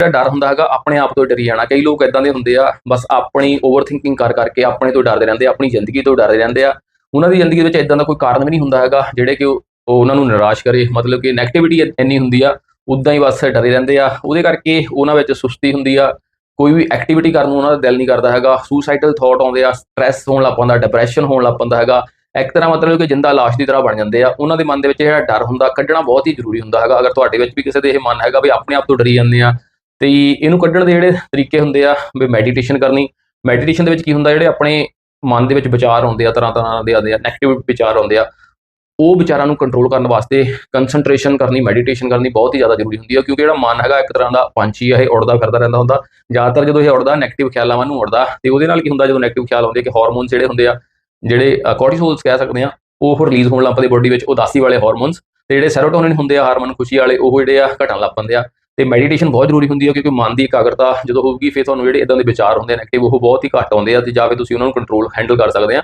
ਜਿਹੜਾ ਡਰ ਹੁੰਦਾ ਹੈਗਾ ਆਪਣੇ ਆਪ ਤੋਂ ਡਰੀ ਜਾਣਾ। ਕਈ ਲੋਕ ਇਦਾਂ ਦੇ ਹੁੰਦੇ ਆ ਬਸ ਆਪਣੀ ਓਵਰ ਥਿੰਕਿੰਗ ਕਰ ਕਰਕੇ ਆਪਣੇ ਤੋਂ ਡਰਦੇ ਰਹਿੰਦੇ ਆ, ਆਪਣੀ ਜ਼ਿੰਦਗੀ ਤੋਂ ਡਰਦੇ ਰਹਿੰਦੇ ਆ। ਉਹਨਾਂ ਦੀ ਜ਼ਿੰਦਗੀ ਵਿੱਚ ਇਦਾਂ ਦਾ ਕੋਈ ਕਾਰਨ ਵੀ ਨਹੀਂ ਹੁੰਦਾ ਹੈਗਾ ਜਿਹੜੇ ਕਿ ਉਹ ਉਹਨਾਂ ਨੂੰ ਨਿਰਾਸ਼ ਕਰੇ। ਮਤਲਬ ਕਿ ਨੈਗੇਟਿਵਿਟੀ ਇੰਨੀ ਹੁੰਦੀ ਆ ਉਦਾਂ ਹੀ ਬਸ ਡਰੇ ਰਹਿੰਦੇ ਆ। ਉਹਦੇ ਕਰਕੇ ਉਹਨਾਂ ਵਿੱਚ ਸੁਸਤੀ ਹੁੰਦੀ ਆ। ਕੋਈ ਵੀ ਐਕਟੀਵਿਟੀ ਕਰਨ ਨੂੰ ਉਹਨਾਂ ਦਾ ਦਿਲ ਨਹੀਂ ਕਰਦਾ ਹੈਗਾ। ਸੁਸਾਈਡਲ ਥਾਟ ਆਉਂਦੇ ਆ ਸਟ੍ਰੈਸ ਹੋਣ ਲੱਗ ਪੈਂਦਾ ਡਿਪਰੈਸ਼ਨ ਹੋਣ ਲੱਗ ਪੈਂਦਾ ਹੈਗਾ। ਇੱਕ ਤਰ੍ਹਾਂ ਮਤਲਬ ਕਿ ਜਿੰਦਾ ਲਾਸ਼ ਦੀ ਤਰ੍ਹਾਂ ਬਣ ਜਾਂਦੇ ਆ। ਉਹਨਾਂ ਦੇ ਮਨ ਦੇ ਵਿੱਚ ਜਿਹੜਾ ਡਰ ਹੁੰਦਾ ਕੱਢਣਾ ਬਹੁਤ ਹੀ ਜ਼ਰੂਰੀ ਹੁੰਦਾ ਹੈਗਾ। ਅਗਰ ਤੁਹਾਡੇ ਵਿੱਚ ਵੀ ਕਿਸੇ ਦੇ ਇਹ ਮਨ ਹੈਗਾ ਵੀ ਆਪਣੇ ਆਪ ਤੋਂ ਡਰੀ ਜਾਂਦੇ ਆ ਤੇ ਇਹਨੂੰ ਕੱਢਣ ਦੇ ਜਿਹੜੇ ਤਰੀਕੇ ਹੁੰਦੇ ਆ ਵੀ ਮੈਡੀਟੇਸ਼ਨ ਕਰਨੀ। ਮੈਡੀਟੇਸ਼ਨ ਦੇ ਵਿੱਚ ਕੀ ਹੁੰਦਾ, ਜਿਹੜੇ ਆਪਣੇ ਮਨ ਦੇ ਵਿੱਚ ਵਿਚਾਰ ਆਉਂਦੇ ਆ, ਤਰ੍ਹਾਂ ਤਰ੍ਹਾਂ ਦੇ ਆਉਂਦੇ ਆ ਨੈਗੇਟਿਵ ਵਿਚਾਰ ਆਉਂਦੇ ਆ, ਉਹ ਵਿਚਾਰਾਂ ਨੂੰ ਕੰਟਰੋਲ ਕਰਨ ਵਾਸਤੇ ਕਨਸੈਂਟਰੇਸ਼ਨ ਕਰਨੀ ਮੈਡੀਟੇਸ਼ਨ ਕਰਨੀ ਬਹੁਤ ਹੀ ਜ਼ਿਆਦਾ ਜ਼ਰੂਰੀ ਹੁੰਦੀ ਹੈ ਕਿਉਂਕਿ ਜਿਹੜਾ ਮਨ ਹੈਗਾ ਇੱਕ ਤਰ੍ਹਾਂ ਦਾ ਪੰਛੀ ਆ, ਇਹ ਉੜਦਾ ਫਿਰਦਾ ਰਹਿੰਦਾ ਹੁੰਦਾ। ਜ਼ਿਆਦਾਤਰ ਜਦੋਂ ਇਹ ਉੜਦਾ ਨੈਗੇਟਿਵ ਖਿਆਲਾਂ ਵੱਲ ਨੂੰ ਉੜਦਾ, ਤੇ ਉਹਦੇ ਨਾਲ ਕੀ ਹੁੰਦਾ, ਜਦੋਂ ਨੈਗੇਟਿਵ ਖਿਆਲ ਆਉਂਦੇ ਕਿ ਹਾਰਮੋਨਸ ਜਿਹੜੇ ਹੁੰਦੇ ਆ, ਜਿਹੜੇ ਕੋਰਟੀਸੋਲਸ ਕਹਿ ਸਕਦੇ ਆ, ਉਹ ਰਿਲੀਜ਼ ਹੋਣ ਲੱਗ ਪੈਂਦੇ ਬੋਡੀ ਵਿੱਚ ਉਦਾਸੀ ਵਾਲੇ ਹਾਰਮੋਨਸ ਤੇ ਜਿਹੜੇ ਸੈਰੋਟੋਨਿਨ ਹੁੰਦੇ ਆ ਹਾਰਮੋਨ ਖੁਸ਼ੀ ਵਾਲੇ, ਉਹ ਜਿਹੜੇ ਆ ਘਟਣ ਲੱਗ ਪੈਂਦੇ ਆ। ਤੇ ਮੈਡੀਟੇਸ਼ਨ ਬਹੁਤ ਜ਼ਰੂਰੀ ਹੁੰਦੀ ਹੈ, ਕਿਉਂਕਿ ਮਨ ਦੀ ਇਕਾਗਰਤਾ ਜਦੋਂ ਹੋਊਗੀ, ਫਿਰ ਤੁਹਾਨੂੰ ਜਿਹੜੇ ਇਦਾਂ ਦੇ ਵਿਚਾਰ ਹੁੰਦੇ ਨੇ ਨੈਗੇਟਿਵ ਉਹ ਬਹੁਤ ਹੀ ਘੱਟ ਆਉਂਦੇ ਆ ਤੇ ਜਾ ਕੇ ਤੁਸੀਂ ਉਹਨਾਂ ਨੂੰ ਕੰਟਰੋਲ ਹੈਂਡਲ ਕਰ ਸਕਦੇ ਆ।